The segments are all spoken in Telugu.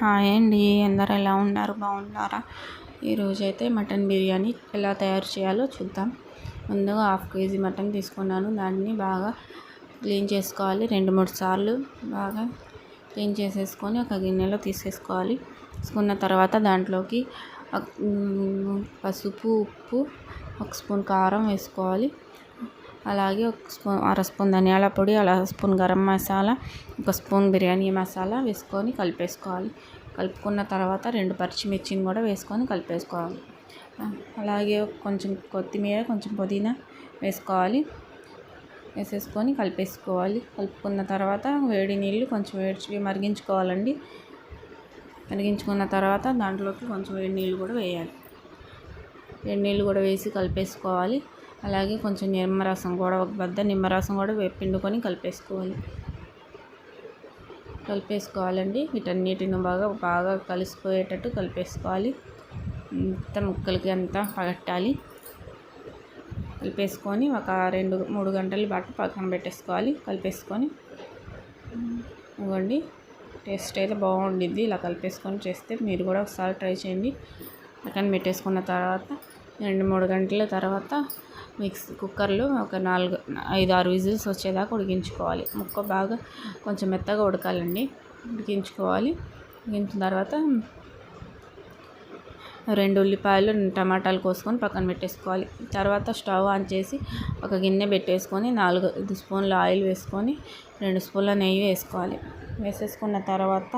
హాయ్ అండి అందరు ఎలా ఉన్నారు? బాగున్నారా? ఈరోజు అయితే మటన్ బిర్యానీ ఎలా తయారు చేయాలో చూద్దాం. ముందుగా హాఫ్ కేజీ మటన్ తీసుకున్నాను. దాన్ని బాగా క్లీన్ చేసుకోవాలి. రెండు మూడు సార్లు బాగా క్లీన్ చేసేసుకొని ఒక గిన్నెలో తీసేసుకోవాలి. తీసుకున్న తర్వాత దాంట్లోకి పసుపు ఉప్పు ఒక స్పూన్ కారం వేసుకోవాలి. అలాగే ఒక స్పూన్ అర స్పూన్ ధనియాల పొడి అర స్పూన్ గరం మసాలా ఒక స్పూన్ బిర్యానీ మసాలా వేసుకొని కలిపేసుకోవాలి. కలుపుకున్న తర్వాత రెండు పచ్చిమిర్చిని కూడా వేసుకొని కలిపేసుకోవాలి. అలాగే కొంచెం కొత్తిమీర కొంచెం పుదీనా వేసుకోవాలి. వేసేసుకొని కలిపేసుకోవాలి. కలుపుకున్న తర్వాత వేడి నీళ్ళు కొంచెం వేడి మరిగించుకోవాలండి. మరిగించుకున్న తర్వాత దాంట్లోకి కొంచెం వేడి నీళ్ళు కూడా వేయాలి. వేడి నీళ్ళు కూడా వేసి కలిపేసుకోవాలి. అలాగే కొంచెం నిమ్మరసం కూడా ఒక బద్ద నిమ్మరసం కూడా పిండుకొని కలిపేసుకోవాలి. కలిపేసుకోవాలండి. వీటన్నిటిని బాగా బాగా కలిసిపోయేటట్టు కలిపేసుకోవాలి. మొత్తం ముక్కలకి అంతా పగట్టాలి. కలిపేసుకొని ఒక రెండు మూడు గంటల పాటు పక్కన పెట్టేసుకోవాలి. కలిపేసుకొని ఇవ్వండి. టేస్ట్ అయితే బాగుండిద్ది. ఇలా కలిపేసుకొని చేస్తే మీరు కూడా ఒకసారి ట్రై చేయండి. పక్కన పెట్టేసుకున్న తర్వాత రెండు మూడు గంటల తర్వాత మిక్స్ కుక్కర్లో ఒక నాలుగు ఐదు ఆరు విజిల్స్ వచ్చేదాకా ఉడికించుకోవాలి. ముక్క బాగా కొంచెం మెత్తగా ఉడకాలండి. ఉడికించుకోవాలి. ఉడికించిన తర్వాత రెండు ఉల్లిపాయలు టమాటాలు కోసుకొని పక్కన పెట్టేసుకోవాలి. తర్వాత స్టవ్ ఆన్ చేసి ఒక గిన్నె పెట్టేసుకొని నాలుగు ఐదు స్పూన్ల ఆయిల్ వేసుకొని రెండు స్పూన్ల నెయ్యి వేసుకోవాలి. వేసేసుకున్న తర్వాత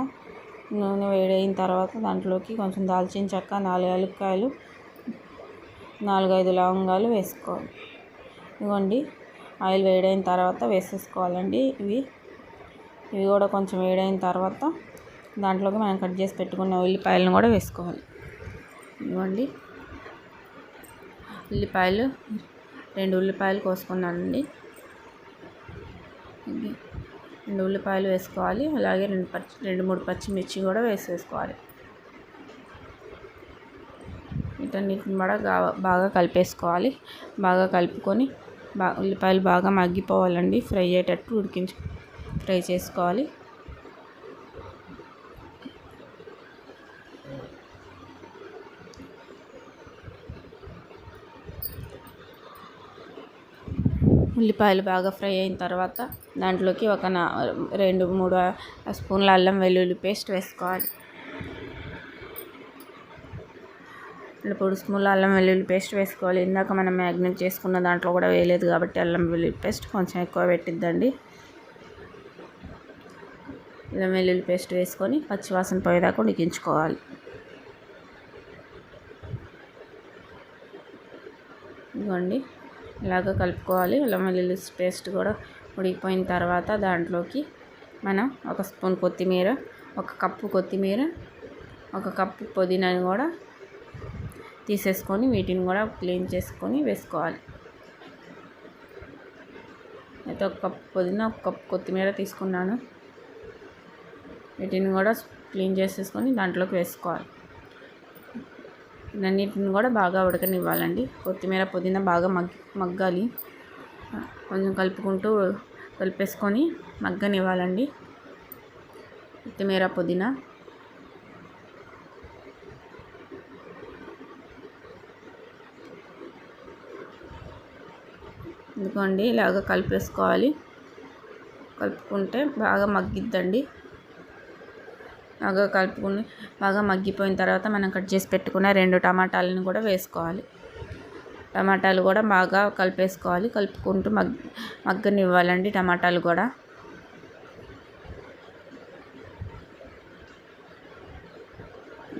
నూనె వేడైన తర్వాత దాంట్లోకి కొంచెం దాల్చిన చెక్క నాలుగు యాలక్కాయలు నాలుగైదు లవంగాలు వేసుకోవాలి. ఇదిగోండి ఆయిల్ వేడైన తర్వాత వేసేసుకోవాలండి ఇవి. ఇవి కూడా కొంచెం వేడైన తర్వాత దాంట్లోకి మనం కట్ చేసి పెట్టుకున్న ఉల్లిపాయలను కూడా వేసుకోవాలి. ఇవ్వండి ఉల్లిపాయలు రెండు ఉల్లిపాయలు కోసుకున్నానండి. రెండు ఉల్లిపాయలు వేసుకోవాలి. అలాగే రెండు పచ్చి రెండు మూడు పచ్చిమిర్చి కూడా వేసేసుకోవాలి. వీటన్నిటిని కూడా బాగా కలిపేసుకోవాలి. బాగా కలుపుకొని బా ఉల్లిపాయలు బాగా మగ్గిపోవాలండి. ఫ్రై అయ్యేటట్టు ఉడికించు ఫ్రై చేసుకోవాలి. ఉల్లిపాయలు బాగా ఫ్రై అయిన తర్వాత దాంట్లోకి ఒక నా రెండు మూడు స్పూన్ల అల్లం వెల్లుల్లి పేస్ట్ వేసుకోవాలి. ఇప్పుడు స్పూన్ల అల్లం వెల్లుల్లి పేస్ట్ వేసుకోవాలి. ఇందాక మనం మ్యాగ్నేట్ చేసుకున్న దాంట్లో కూడా వేయలేదు కాబట్టి అల్లం వెల్లుల్లి పేస్ట్ కొంచెం ఎక్కువ పెట్టిద్దండి. అల్లం వెల్లుల్లి పేస్ట్ వేసుకొని పచ్చివాసన పోయేదాకా ఉడికించుకోవాలి. ఇదిగోండి ఇలాగ కలుపుకోవాలి. అల్లం వెల్లుల్లి పేస్ట్ కూడా ఉడికిపోయిన తర్వాత దాంట్లోకి మనం ఒక స్పూన్ కొత్తిమీర ఒక కప్పు కొత్తిమీర ఒక కప్పు పుదీనాని కూడా తీసేసుకొని వీటిని కూడా క్లీన్ చేసుకొని వేసుకోవాలి. అయితే ఒక కప్ పుదీనా ఒక కప్ కొత్తిమీర తీసుకున్నాను. వీటిని కూడా క్లీన్ చేసేసుకొని దాంట్లోకి వేసుకోవాలి. అన్నిటిని కూడా బాగా ఉడకనివ్వాలండి. కొత్తిమీర పుదీనా బాగా మగ్ మగ్గాలి. కొంచెం కలుపుకుంటూ కలిపేసుకొని మగ్గనివ్వాలండి. కొత్తిమీర పుదీనా ఇదిగోండి ఇలాగ కలిపేసుకోవాలి. కలుపుకుంటే బాగా మగ్గిద్దండి. బాగా కలుపుకుని బాగా మగ్గిపోయిన తర్వాత మనం కట్ చేసి పెట్టుకున్న రెండు టమాటాలను కూడా వేసుకోవాలి. టమాటాలు కూడా బాగా కలిపేసుకోవాలి. కలుపుకుంటూ మగ్ మగ్గనివ్వాలండి టమాటాలు కూడా.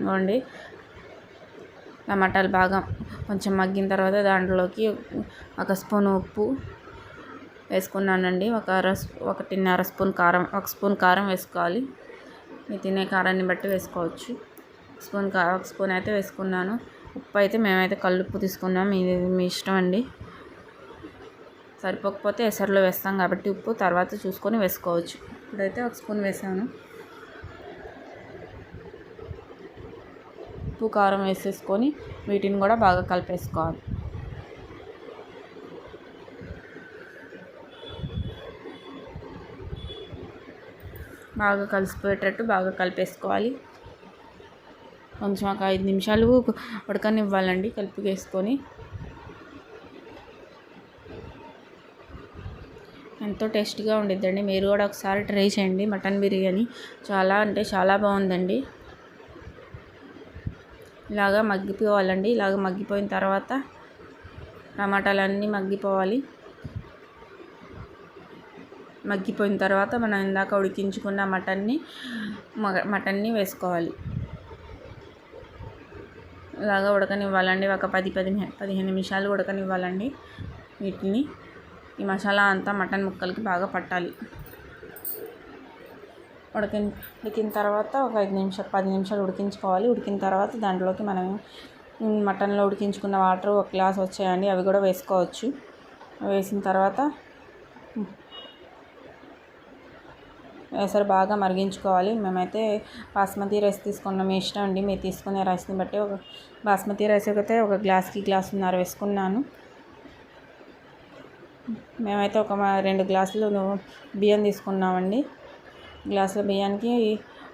ఇవ్వండి టమాటాలు బాగా కొంచెం మగ్గిన తర్వాత దాంట్లోకి ఒక స్పూన్ ఉప్పు వేసుకున్నానండి. ఒక అర ఒకటిన్నర స్పూన్ కారం ఒక స్పూన్ కారం వేసుకోవాలి. మీ తినే కారాన్ని బట్టి వేసుకోవచ్చు. స్పూన్ కారం ఒక స్పూన్ అయితే వేసుకున్నాను. ఉప్పు అయితే మేమైతే కల్లుప్పు తీసుకున్నాం. మీ మీ ఇష్టం అండి. సరిపోకపోతే ఎసరులో వేస్తాం కాబట్టి ఉప్పు తర్వాత చూసుకొని వేసుకోవచ్చు. ఇప్పుడైతే ఒక స్పూన్ వేసాను. ఉప్పు కారం వేసేసుకొని వీటిని కూడా బాగా కలిపేసుకోవాలి. బాగా కలిసిపోయేటట్టు బాగా కలిపేసుకోవాలి. కొంచెం ఒక ఐదు నిమిషాలు ఉడకనివ్వాలండి కలిపికేసుకొని. ఎంతో టేస్ట్గా ఉండిద్దండి. మీరు కూడా ఒకసారి ట్రై చేయండి. మటన్ బిర్యానీ చాలా అంటే చాలా బాగుందండి. ఇలాగా మగ్గిపోవాలండి. ఇలాగ మగ్గిపోయిన తర్వాత టమాటాలన్నీ మగ్గిపోవాలి. మగ్గిపోయిన తర్వాత మనం ఇందాక ఉడికించుకున్న మటన్ని మటన్ని వేసుకోవాలి. ఇలాగా ఉడకనివ్వాలండి. ఒక పది పది పదిహేను నిమిషాలు ఉడకనివ్వాలండి. వీటిని ఈ మసాలా అంతా మటన్ ముక్కలకి బాగా పట్టాలి. ఉడికిన ఉడికిన తర్వాత ఒక ఐదు నిమిషాలు పది నిమిషాలు ఉడికించుకోవాలి. ఉడికిన తర్వాత దాంట్లోకి మనం మటన్లో ఉడికించుకున్న వాటర్ ఒక గ్లాస్ వచ్చాయండి. అవి కూడా వేసుకోవచ్చు. వేసిన తర్వాత వేసరి బాగా మరిగించుకోవాలి. మేమైతే బాస్మతి రైస్ తీసుకున్నాం. మీ ఇష్టం అండి. మీరు తీసుకునే రైస్ని బట్టి ఒక బాస్మతి రైస్ అయితే ఒక గ్లాస్కి గ్లాసున్నర వేసుకున్నాను. మేమైతే ఒక రెండు గ్లాసులు బియ్యం తీసుకున్నామండి. గ్లాసుల బియ్యానికి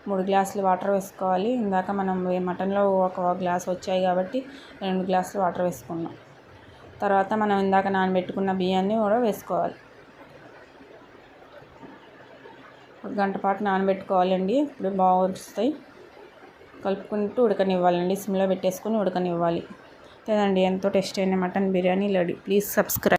మూడు గ్లాసులు వాటర్ వేసుకోవాలి. ఇందాక మనం మటన్లో ఒక గ్లాస్ వచ్చాయి కాబట్టి రెండు గ్లాసులు వాటర్ వేసుకున్నాం. తర్వాత మనం ఇందాక నానబెట్టుకున్న బియ్యాన్ని కూడా వేసుకోవాలి. ఒక గంట పాటు నానబెట్టుకోవాలండి. ఇప్పుడు బాగా వస్తాయి కలుపుకుంటూ ఉడకనివ్వాలండి. సిమ్లో పెట్టేసుకొని ఉడకనివ్వాలి. లేదండి ఎంతో టేస్ట్ అయిన mutton biryani ready please subscribe